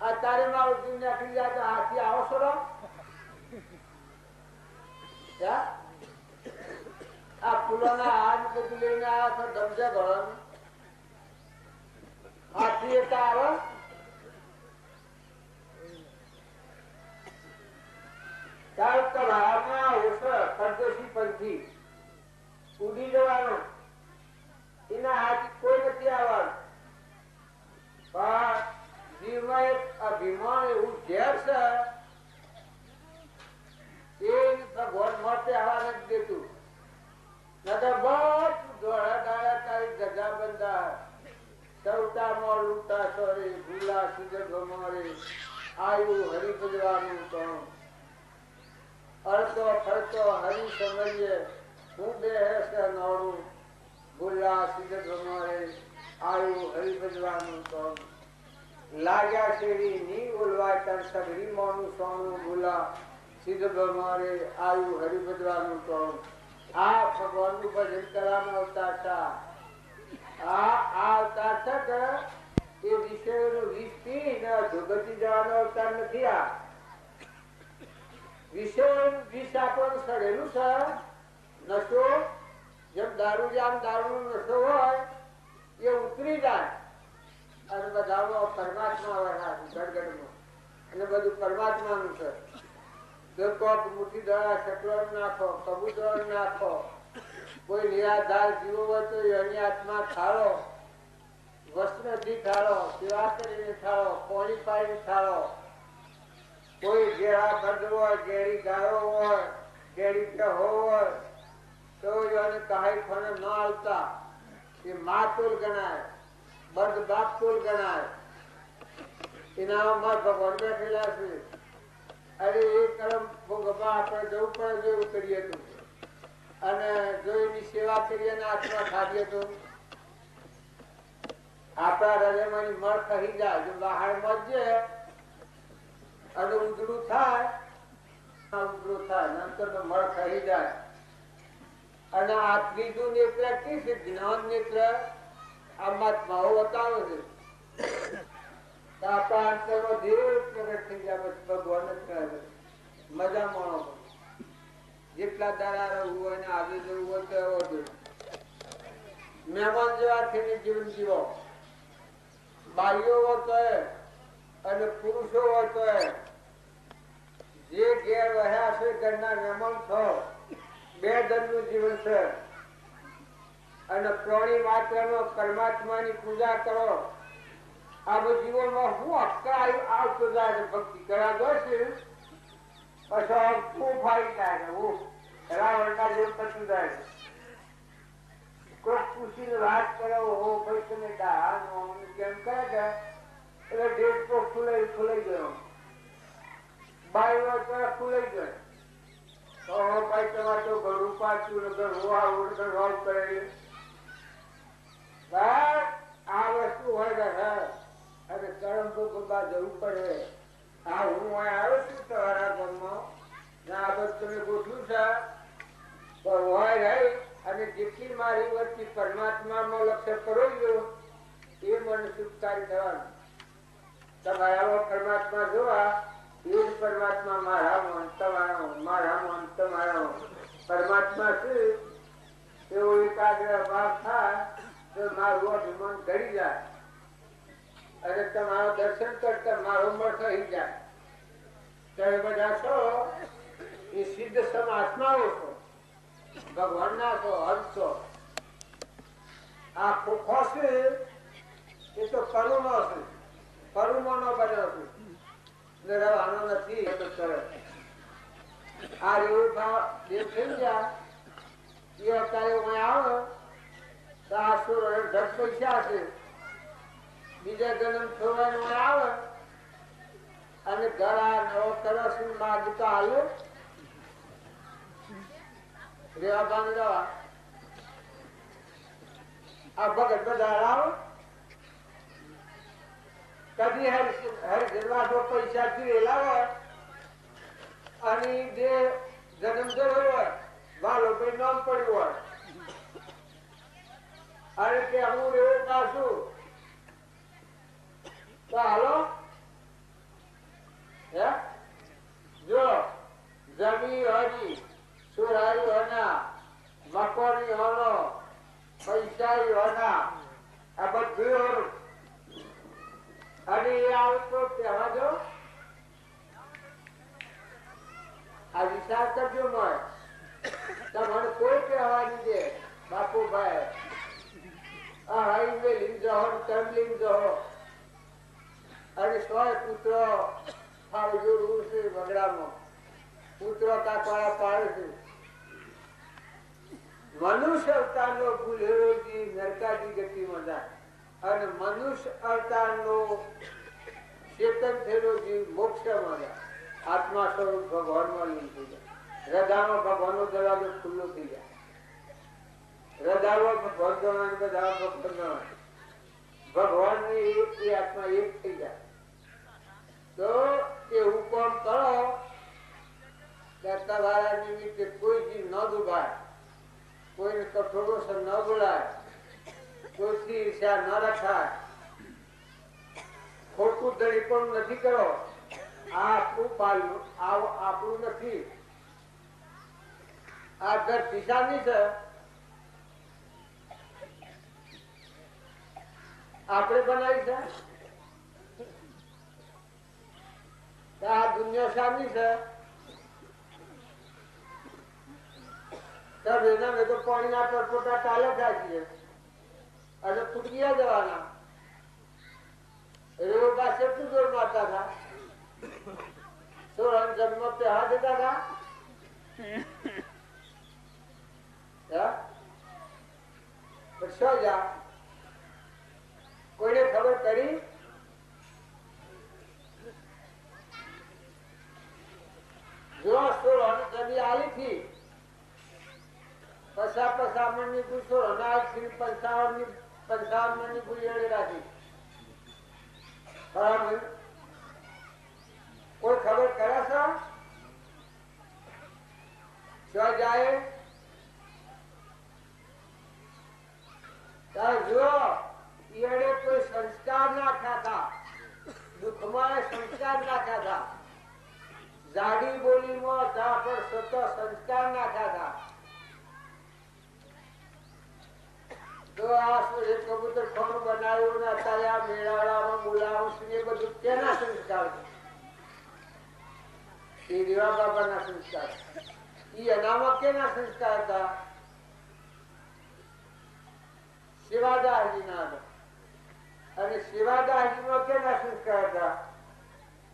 આ તારે મારું જીવ નાખી તો હાથી આવો છો આ ફૂલોના હાથ બધું લઈને આવ્યા હાથી એક આવે? ચાલ તો ભાવના ઓછો પરદેશી પંથી ઉડી જવાનું. એના હાથ કોઈ નથી આવવાનું. પણ બધું દોડા દાડા તારી ગજા બંધા સૌતા મોર સોરી ભૂલા સુજર ગમારે આયુ હરી ભજવાનું તો અડતો ફરતો હરી સમજીએ હું બે નોડું ભૂલા સિદ્ધ ગમારે આયુ હરી ભજવાનું તો લાગ્યા શેરી ની ઓલવા તર સગરી મોનું સોનું ભૂલા સિદ્ધ ભમારે આયુ હરી ભજવાનું તો આ ભગવાનનું ભજન કરવામાં આવતા હતા આ આવતા હતા એ વિષયોનું ને જવાનો અવતાર નથી આ. વિષયોનું વિષ આપણને સડેલું છે. નશો જેમ દારૂ જામ દારૂ નશો હોય, એ ઉતરી જાય. અને બધામાં પરમાત્મા અને બધું પરમાત્માનું છે. જો કોક મુઠ્ઠી દળા શક્લોર નાખો, કબૂતર નાખો, કોઈ નિરાધાર જીવો હોય આત્મા થાળો વસ્ત્રથી થાળો સેવા કરીને થાળો પાણી પાઈને થાળો કોઈ ઘેરા ભદ્ર હોય ઘેરી ગાયો હોય ઘેરી કહો હોય, તો એને કહાઈ ફોને ન આવતા. એ માતુલ ગણાય બર્દ બાપ તોલ ગણાય. એનામાં ભગવાન બેઠેલા છે. અરે એ કરમ ભોગવા આપણે જવું પણ જેવું કરીએ તો. અને જો એની સેવા કરીએ ને આત્મા ખાધીએ તો? આપણા હૃદયમાં મળ કહી જાય, જો બહાર મજે અને ઉજળું થાય ઉજળું થાય નંતર મળ કહી જાય. અને આ ત્રીજું નેત્ર કે જ્ઞાન નેત્ર. આ બતાવે છે. થઈ જેટલા દાડા હોય ને આજે જવું હોય તો એવો જોઈએ મહેમાન જીવન જીવો. બાઈઓ હોય તો અને પુરુષો હોય તો જે ઘેર રહ્યા છે ઘરના મહેમાન છો બે ધનનું જીવન છે. અને પ્રાણી માત્ર નો પરમાત્માની પૂજા કરો. આ જીવનમાં હું અક્કર આવતું જાય ભક્તિ કરા દો છે. પછી હું ફાઈ થાય ને હું રાવણના જેવું જાય છે. કોઈક પૂછીને વાત કરે હો ભાઈ, તમે ડાહાનો કેમ કરે એટલે ડેટ તો ખુલાઈ ખુલાઈ ગયો. બાયો તો ખુલાઈ ગયો. તો ભાઈ તમારે તો પાછું નગર હોવા કરેલી આ વસ્તુ હોય ને અને કરમ ભોગવવા જવું પડે. આ હું આવ્યો છું તમારા ગામમાં. ના આ તમે ગોઠવું છે. તો રહી અને જેટલી મારી વચ્ચે પરમાત્મામાં લક્ષ્ય કરો છો એ મને સુખકારી થવાનું તમારા પરમાત્મા જોવા. એ પરમાત્મા મારામાં તમારા મારામાં તમારા પરમાત્મા છે એવો એકાગ્ર ભાવ મારું અભિમાન દર્શન કરતા મારો મળ થઈ જાય. બધા છો, એ સિદ્ધ સમાત્માઓ છો. ભગવાન ના છો હંસ છો. આ ખોખો છે, એ તો કરુણો છે. કરુણો નો બન્યો ને નથી. તો આ ભાવ દેવ થઈ ગયા એ અત્યારે હું આવે. તો બીજા જન્મ છોડવાનું આવે. અને ગળા નવો કરસ માગતા હાલો. રેવા બાંધવા. આ ભગત બધા આવે. કદી હરિજનવાસો પૈસાથી રેલા હોય અને જે જન્મ થયો હોય વાલો ભાઈ નામ પડ્યું હોય. અરે કે હું એવું પાછું તો હાલો. હે? જો, જમી હરી સુરારી હોના મકોરી હોનો પૈસા હોના આ બધું એ આવતો કહેવા દે છે વગડામાં પુત્ર કાકવાળા પાડે મનુષ્ય અવતારનો નો જીવ નરકાદી ગતિમાં જાય. અને મનુષ્ય અવતારનો ચેતન થયેલો જીવ મોક્ષમાં જાય આત્મા સ્વરૂપ ભગવાનમાં લીન થઈ જાય હૃદયમાં ભગવાનનો દરવાજો ખુલ્લો થઈ જાય હૃદયમાં ભગવાન ભગવાન એક આત્મા એક થઈ જાય તો એ હુકમ કરો. તમારા નિમિત્તે કોઈ જીવ ન દુભાય. કોઈને કઠોરો ન બોલાય. કોઈથી ઈર્ષા ન રખાય. ખોટું દળી પણ નથી કરો. આ આપણું પાલનું આ આપણું નથી. આ ઘર દિશાની છે. આપણે બનાવી છે? આ દુનિયા શાની છે. તબ એના મેં તો પાણીના પરપોટા ચાલે થાય છે અને તૂટીયા જવાના. રેવો પાસે કેટલું જોર મારતા હતા સોળન જન્મ पे हाथ देता था क्या શું જા કોઈને ખબર કરી જો સોળ કદી આલી થી પસા પસા મણની પૂછો અનાજ થી પંચાવન ની પંચાવન મણની ગુલિયાળી રાખી બરાબર કોઈ કોઈ સંસ્કાર નાખ્યા હતા દુઃખમાં સંસ્કાર નાખ્યા હતા જાડી બોલીમાં ત્યાં પણ સતત સંસ્કાર નાખ્યા હતા તો આ ને બધું કેના સંસ્કાર હતા?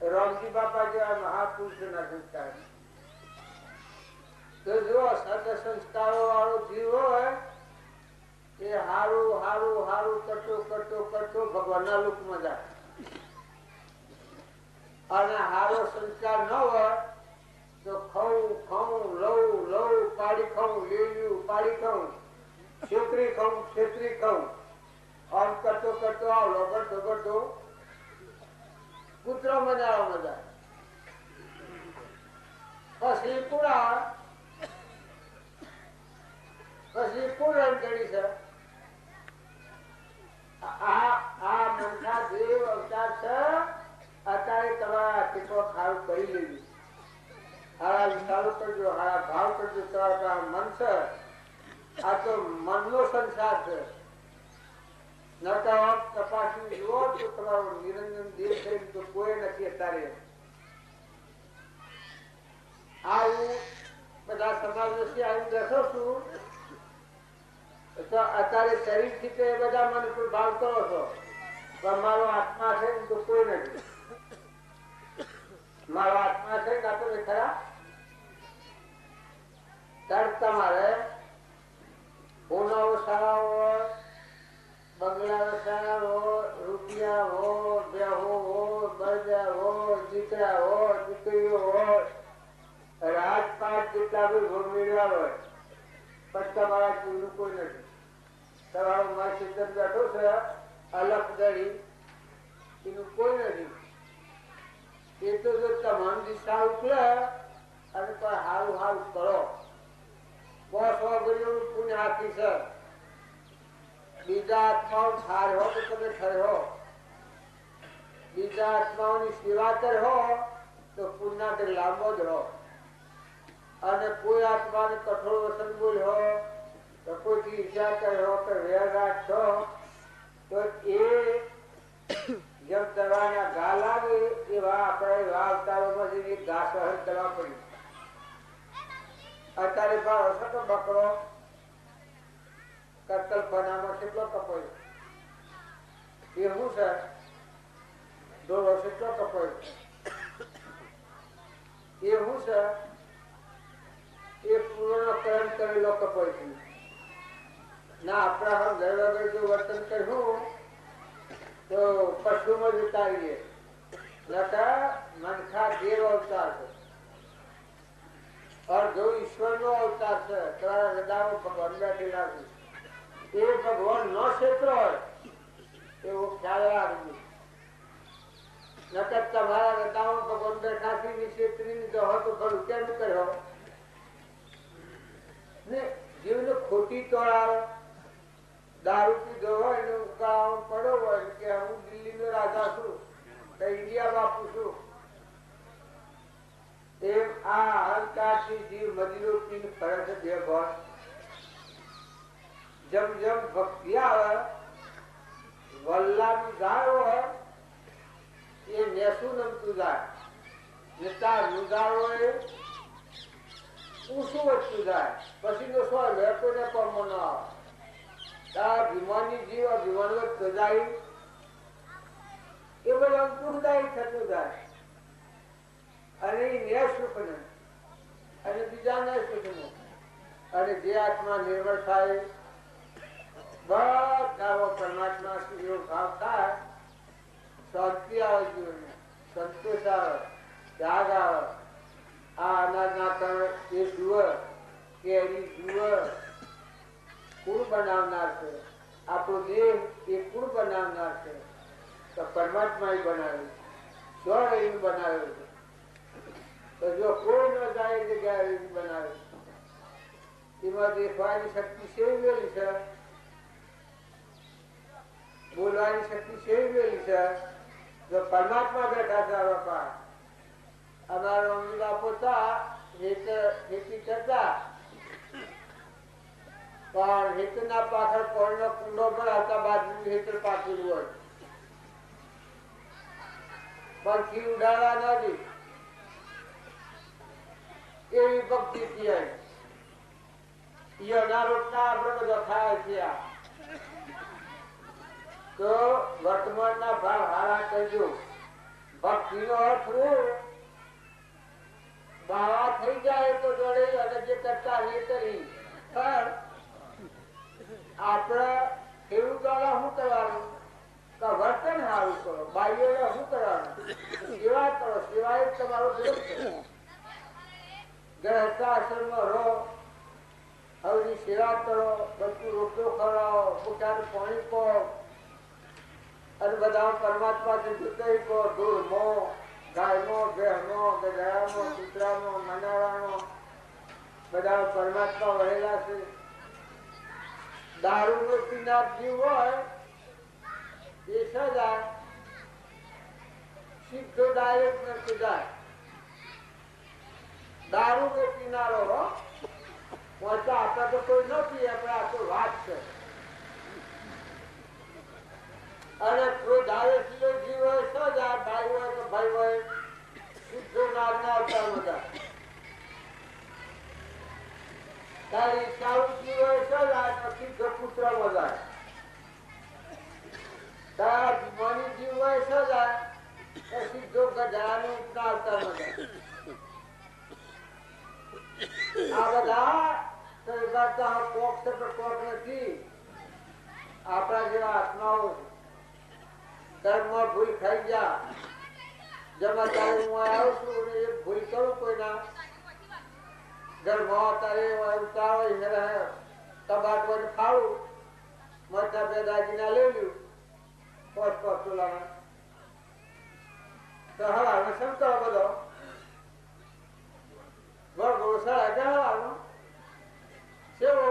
રામજી બાપા જેવા મહાપુરુષોના સંસ્કાર તો જો સત સંસ્કારો વાળો જીવ હોય એ હારું હારું હારું કરતો કરતો કરતો ભગવાનના લોકમાં જાય. અને હારો સંસ્કાર ન હોય, તો ખવું ખવું લઉં લઉં પાડી ખવું લીલું પાડી ખવું છેતરી ખવું છેતરી ખવું આમ કરતો કરતો આવ લગડતો કરતો કૂતરો મજા મજા પછી પૂરા પછી પૂરણ કરી છે. કરી લેવી હારા વિચારો કરજો હારા ભાવ કરજો તમારા મન છે, આ તો મનનો સંસાર છે. નતા તપાસી જુઓ તો તમારો નિરંજન દેહ થઈ તો કોઈ નથી અત્યારે. આવું બધા સમાજ વિશે આવીને બેસો છું. તો અત્યારે શરીરથી બધા મને ભાવ કરો છો. તમારો મારો આત્મા છે તો કોઈ નથી. મારો આત્મા છે કાતો ને ખરા? તર્ક તમારે ઉનાવો સારા બંગલા સારા હોય, રૂપિયા હો બેહો હો બજા હો દીકરા હો દીકરીઓ હો રાજપાટ જેટલા બી ભૂમિયા હોય, પણ તમારા જીવનું કોઈ નથી. તમારો મા સિદ્ધમ બેઠો છે, અલગ દળી એનું કોઈ નથી. એ તો જો તમામ દિશા ઉકલે અને કોઈ હારું હારું કરો. બસ વગર પુણ્ય આપી છે. બીજા આત્માઓ ઠાર હો તો તમે ઠર્યો બીજા આત્માઓની સેવા કર્યો તો પુણ્ય તે લાંબો જ રહો. અને કોઈ આત્માને કઠોર વસન બોલ્યો, તો કોઈ ઈચ્છા કર્યો કે વેર રાખશો તો એ જેમ દવાના ઘા લાગે એવા આપણે એવા અવતારોમાં જઈને ઘા સહન કરવા પડ્યું અત્યારે ભાવ હશે તો બકરો, કતલ બનામાં કેટલો કપાયો? એ છે? દોડો કેટલો કપાયો? એ છે? એ પૂર્ણ કર્મ કરેલો કપાય છે. ના, આપણા ઘર વગર જો વર્તન કર્યું, તો પશુમાં વિતાવીએ નકા મનખા દેવ અવતાર છે અર્ધો ઈશ્વર નો અવતાર છે. તમારા હૃદયમાં ભગવાન બેઠેલા છે. એ ભગવાન ન ક્ષેત્ર હોય, એવો ખ્યાલ આવી નકર તમારા હૃદયમાં ભગવાન બેઠાથી વિક્ષેત્રી લીધો હોય તો ખરું. કેમ કર્યો? ને જીવને ખોટી તોડાવે, દારૂ પીધો હોય ને ઉકાળો પડ્યો હોય કે હું દિલ્હી નો રાજા છું, કે ઇન્ડિયા બાપુ છું એમ આ અહંકારથી જીવ મદિરો પીને ફરે છે બે ભર જમ જમ ભક્તિ આવે વલ્લાની ઝાડ હોય, એ નેસું નમતું જાય. ને તાર એ ઊંચું વધતું જાય. પછી તો શું લેતો ને પણ ન આવે. તારા ભીમાની જીવ અભિમાન વધતો જાય એ બધું અંકુરદાયી થતું જાય. અને એ સુખનું અને બીજા સુખનું અને જે આત્મા નિર્મળ થાય બધાઓ પરમાત્મા સુધી ભાવ થાય, શાંતિ આવે જીવનમાં, સંતોષ આવે, ત્યાગ આવે. આ અનાજના કણ એ જુએ એની જુએ કુળ બનાવનાર છે. આપણો દેહ એ કુળ બનાવનાર છે. તો પરમાત્મા બનાવ્યું. સ્વર એવું બનાવ્યું છે. તો જો કોઈ ન જાય એ જગ્યાએ એને બનાવ્યું એમાં દેખવાની શક્તિ સેવેલી છે બોલવાની શક્તિ સેવેલી છે જો પરમાત્મા બેઠા છે આ બાપા અમારા મમ્મી પોતા ખેતી કરતા પણ હેતુના પાછળ કોળનો કુંડો પર હતા બાજુ હેતુ પાકેલું હોય પણ ઘી ઉડાડવા નથી એવી ભક્તિ છે. તો વર્તમાનના ભાવ હારા કરજો. ભક્તિનો અર્થ બાવા થઈ જાય તો જોડે અને જે કરતા એ કરી. પણ આપણે એવું વાળા શું કરવાનું? કે વર્તન સારું કરો બાઈઓ શું કરવાનું? સેવા કરો, સેવા તમારો દોષ છે. ગ્રહસ્થાશ્રમમાં રહો હવની સેવા કરો, બધું રોટલો ખવડાવો, પોતાનું પાણી પો, અને બધા પરમાત્માથી જુદાઈ પો ધૂળ મો ગાયનો બહેનો ગજરાનો કૂતરાનો મનારાનો બધા પરમાત્મા વહેલા છે. દારૂ નો પીનાર જીવ હોય, એ સજા સીધો ડાયરેક્ટ નથી જાય દારૂ કે પીનારો હો? પહોંચા આપણા તો કોઈ ન આપણે આ તો વાત છે. અને કોઈ દારૂ પીલો જીવ હોય સજા ભાઈ હોય તો ભાઈ હોય સીધો નારના આવતા બધા. તારી હોય તો હોય તો સીધો ગધાનું ઉપનાવતા વધારે ભૂલ ખાઈ ગયા. તારે ભૂલ કરું કોઈના. ઘરમાં તારે એને રહે વડે ફાળું મોટા બે દાગીના લઈ લ્યું. પોસ્ટ પોસ્ટ લાવે તો હવાનો સમતો બધો? સેવો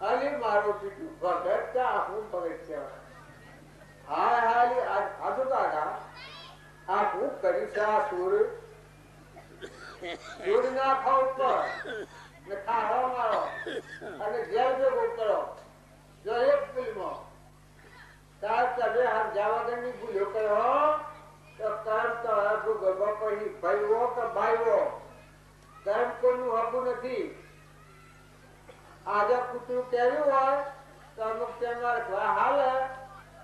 અલી મારો પીટું ભગત કે આખું ભગત છે. હાય હું મારો. અને જેલ ભેગો કરો જો એક ફિલ્મો તાર તમે હાથ જાવા ની ભૂલ્યો કર્યો તો કર્મ તો આપણું ગરબા પછી ભાઈઓ કે ભાઈઓ કર્મ કોઈનું હકું નથી આજે કૂતરું પહેર્યું હોય તો અમુક તેમાં હાલે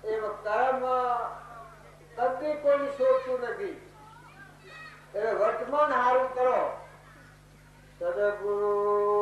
એ કર્મ કદી કોઈ શોધતું નથી એટલે વર્તમાન હારું કરો. સદગુરુ